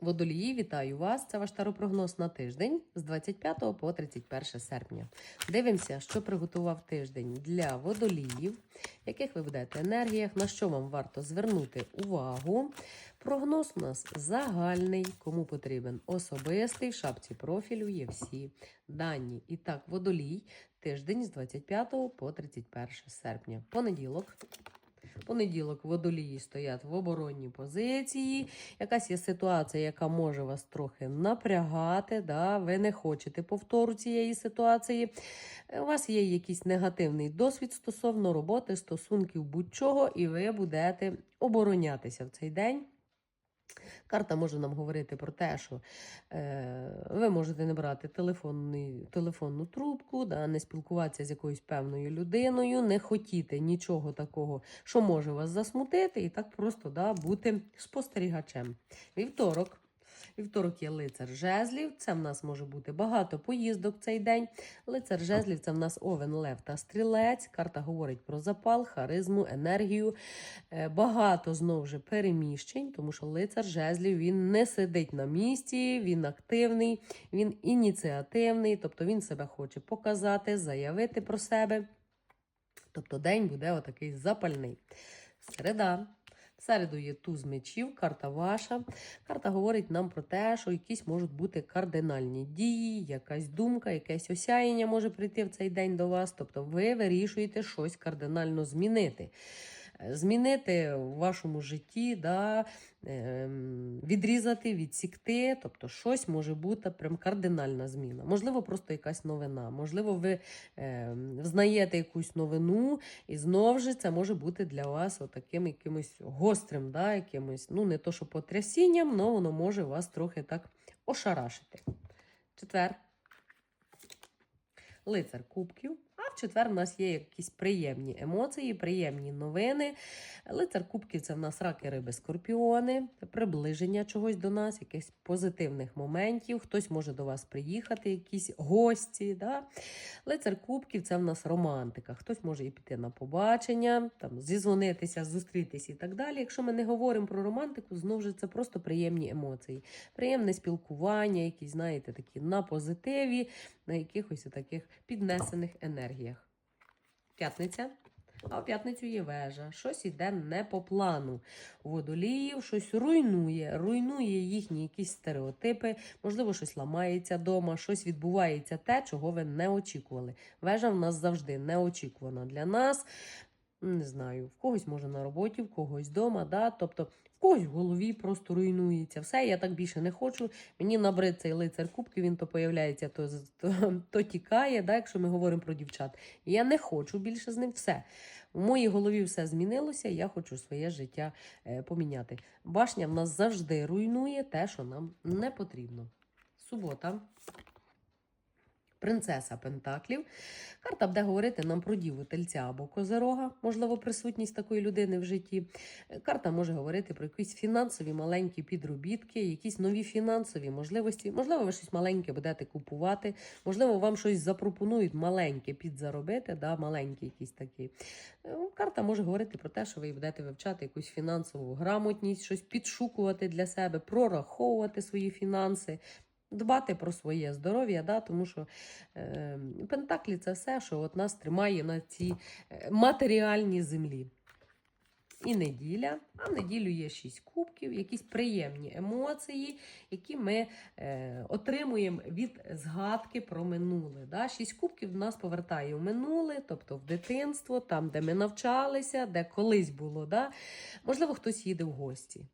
Водолії, вітаю вас! Це ваш таропрогноз на тиждень з 25 по 31 серпня. Дивимося, що приготував тиждень для водоліїв, яких ви будете енергіях, на що вам варто звернути увагу. Прогноз у нас загальний, кому потрібен особистий, в шапці профілю є всі дані. І так, водолій, тиждень з 25 по 31 серпня. Понеділок. Понеділок водолії стоять в оборонній позиції. Якась є ситуація, яка може вас трохи напрягати. Да? Ви не хочете повтору цієї ситуації. У вас є якийсь негативний досвід стосовно роботи, стосунків будь-чого, і ви будете оборонятися в цей день. Карта може нам говорити про те, що е, ви можете не брати телефонний, телефонну трубку, да, не спілкуватися з якоюсь певною людиною, не хотіти нічого такого, що може вас засмутити, і так просто да, бути спостерігачем. Вівторок. Вівторок є лицар жезлів. Це в нас може бути багато поїздок цей день. Лицар жезлів це в нас овен, лев та стрілець. Карта говорить про запал, харизму, енергію. Е, Багато знову ж переміщень, тому що лицар жезлів він не сидить на місці, він активний, він ініціативний, тобто він себе хоче показати, заявити про себе. Тобто день буде отакий запальний. Середа. В середу є туз мечів, карта ваша. Карта говорить нам про те, що якісь можуть бути кардинальні дії, якась думка, якесь осяяння може прийти в цей день до вас. Тобто ви вирішуєте щось кардинально змінити. Змінити в вашому житті, да, ем, відрізати, відсікти, тобто щось може бути прям кардинальна зміна. Можливо, просто якась новина. Можливо, ви ем, взнаєте якусь новину, і знову ж це може бути для вас отаким якимось гострим, да, якимось, ну не то, що потрясінням, але воно може вас трохи так ошарашити. Четвер. Лицар кубків. В четвер у нас є якісь приємні емоції, приємні новини. Лицар кубків це в нас раки, риби, скорпіони, приближення чогось до нас, якихось позитивних моментів. Хтось може до вас приїхати, якісь гості. Да? Лицар кубків це в нас романтика. Хтось може і піти на побачення, там, зізвонитися, зустрітися і так далі. Якщо ми не говоримо про романтику, знову ж це просто приємні емоції. Приємне спілкування, якісь, знаєте, такі на позитиві, на якихось таких піднесених енергіях. П'ятниця. А в п'ятницю є вежа. Щось іде не по плану. Водоліїв щось руйнує, руйнує їхні якісь стереотипи, можливо, щось ламається вдома, щось відбувається те, чого ви не очікували. Вежа в нас завжди неочікувана для нас. Не знаю, в когось може на роботі, в когось вдома, да? тобто когось в голові просто руйнується. Все, я так більше не хочу. Мені набрид цей лицар кубків, він то появляється, то, то, то тікає, да? якщо ми говоримо про дівчат. Я не хочу більше з ним все. У моїй голові все змінилося, я хочу своє життя е, поміняти. Башня в нас завжди руйнує те, що нам не потрібно. Субота. Принцеса Пентаклів. Карта буде говорити нам про діву тельця або козерога, можливо, присутність такої людини в житті. Е, Карта може говорити про якісь фінансові маленькі підробітки, якісь нові фінансові можливості. Можливо, ви щось маленьке будете купувати, можливо, вам щось запропонують маленьке підзаробити, да, маленький якийсь такий. Е, Карта може говорити про те, що ви будете вивчати якусь фінансову грамотність, щось підшукувати для себе, прораховувати свої фінанси. Дбати про своє здоров'я, да, тому що е, Пентаклі це все, що от нас тримає на цій е, матеріальній землі. І неділя, а в неділю є шість кубків, якісь приємні емоції, які ми е, отримуємо від згадки про минуле. Да? Шість кубків нас повертає в минуле, тобто в дитинство, там, де ми навчалися, де колись було. Да? Можливо, хтось їде в гості.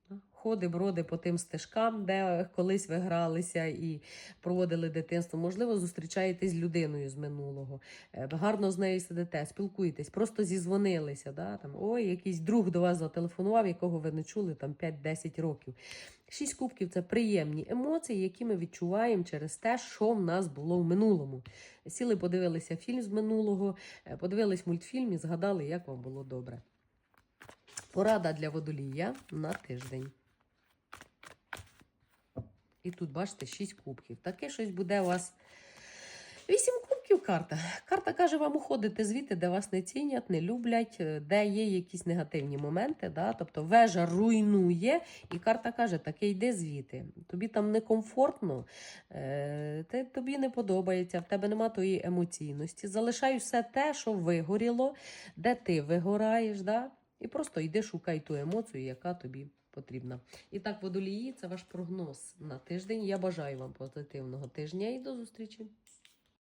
Ходи, броди по тим стежкам, де колись ви гралися і проводили дитинство. Можливо, зустрічаєтесь з людиною з минулого. Е, Гарно з нею сидите, спілкуєтесь, просто зізвонилися. Да? Там, Ой, якийсь друг до вас зателефонував, якого ви не чули там 5-10 років. Шість кубків це приємні емоції, які ми відчуваємо через те, що в нас було в минулому. Сіли, подивилися фільм з минулого, е, подивились мультфільм і згадали, як вам було добре. Порада для водолія на тиждень. І тут, бачите, 6 кубків. Таке щось буде у вас. 8 кубків карта. Карта каже вам уходити звідти, де вас не цінять, не люблять, е, де є якісь негативні моменти. Да? Тобто вежа руйнує, і карта каже, таке йди звідти. Тобі там некомфортно, е, тобі не подобається, в тебе нема тої емоційності. Залишай все те, що вигоріло, де ти вигораєш, да? і просто йди шукай ту емоцію, яка тобі потрібна. І так, водолії, це ваш прогноз на тиждень. Я бажаю вам позитивного тижня і до зустрічі.